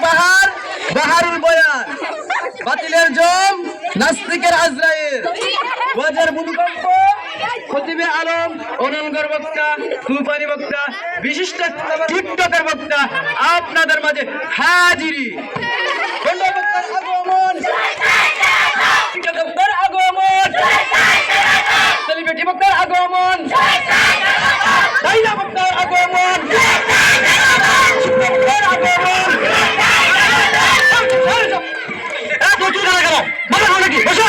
বাহার, বাহারুল বয়ান। বাতিলের জম, নাস্তিকের ওয়াজের ভূমিকম্প, খতিবে আলম বক্তা বক্তা, বিশিষ্ট টিকটকের বক্তা, আপনাদের মাঝে হাজিরি। আগমন। আগমন। আগমন। আগমন। এ, প্রচুর গালা গালা। বলো না নাকি? বসো।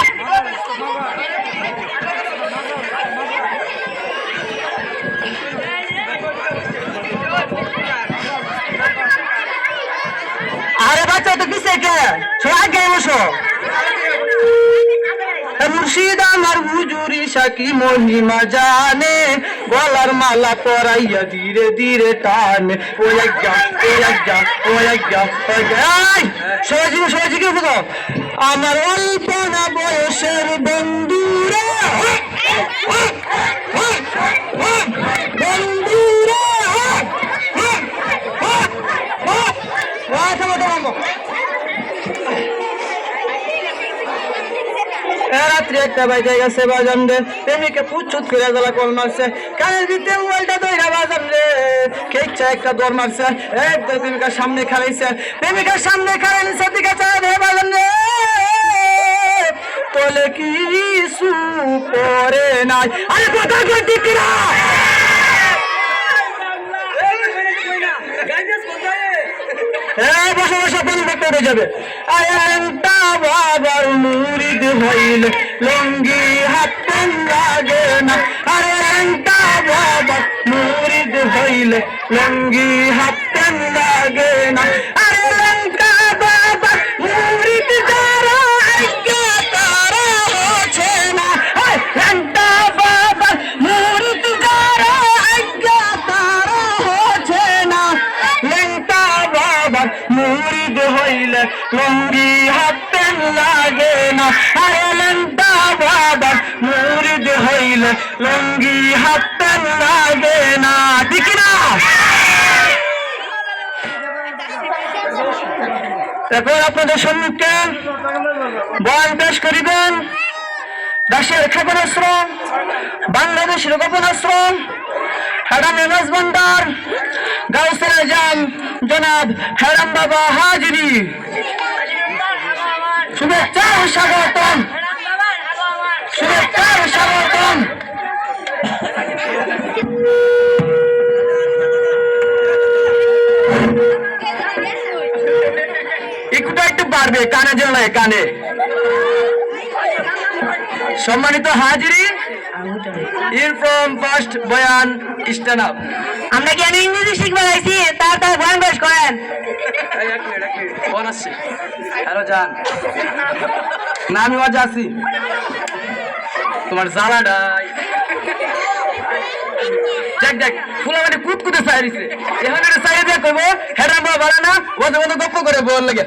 আরে বাচ্চা তো কিসে কে সবাই আগে বসো এ মুর্শিদ আমার সাকি মহিমা জানে, গলার মালা পরাইয়া ধীরে ধীরে টানে। ও আজ্ঞা ও আজ্ঞা ও আজ্ঞা ও আজ্ঞা। এই সহজিকে সহজিকে আমার অল্প না বয়সের বন্ধুরা। বন্ধুরা। রাত্রি একটা বাজে গেছে বাজান রে। প্রেমিকে পুচ্ছুত করে গলা কল মারছে। কানের দিতে মোবাইলটা দইরা বাজান রে। কেকটা একটা দৌড় মারছে। একদম প্রেমিকার সামনে খেলাইছে। প্রেমিকার সামনে খেলাইছে দিকে চা রে বাজান রে। তোলে সু পরে নাই। আরে কথা কই ঠিক না এই বসে করে যাবে। বাবার মুরিদ হইল, লঙ্গি হাত লাগে না। আয়ান্তা বাবার মুরিদ হইলে, লঙ্গি হাত পেন লাগে না। মুরিদ হইলে লঙ্গি হাতেন লাগে না। মুরিদ হইলে হাতেন লাগে না। ঠিক না এরপর আপনাদের সম্মুখে বয়ান পেশ করিবেন। দেশের ক্ষেপণাশ্রম বাংলাদেশের গোপনাশ্রম আজম জনাব হ্যাডাম বাবা হাজিরি শুভেচ্ছা স্বাগতম। শুভেচ্ছা স্বাগতম। কানে জড়ায় কানে। সম্মানিত হাজিরি ইন ফার্স্ট বয়ান স্ট্যান্ড আপ আমরা কি আমি ইংরেজি তার তার বয়ান পেশ করেন। আসছে। হ্যালো জান। না আমি আজ আছি। তোমার দেখ দেখ ফুলা কুত কুতে চাইছে এখানে চাইয়ে দেখ করব হেডা বাবা না ও যে গপ্প করে বল লাগে।